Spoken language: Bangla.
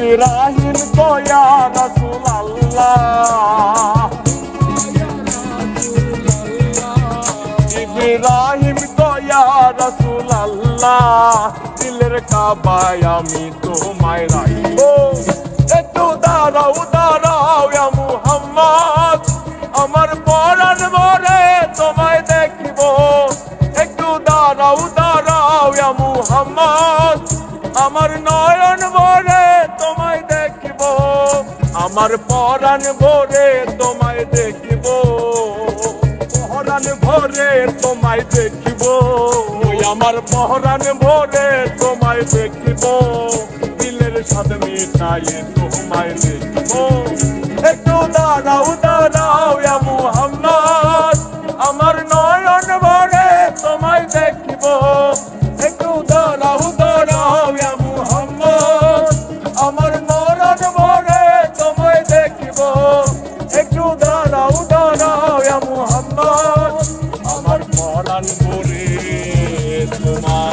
ইব্রাহিম ইয়া রাসূল আল্লাহ ইব্রাহিম ইয়া রাসূল আল্লাহ দিলের কাবায় আমি তোমায় রাখব একটু দাঁড়াও দাঁড়াও মুহাম্মদ আমার পরাণ মরে তোমায় দেখিব একটু দাঁড়াও দাঁড়াও মুহাম্মদ আমার নয়ন আমার পরাণ ভরে তোমায় দেখিব। পহরান ভরে তোমায় দেখিব। আমার পহরান ভরে তোমায় দেখিব। দিলের সাথে মিটাই তোমায় দেখিব। একটু দাঁড়াও প্রাণ ভরে তোমার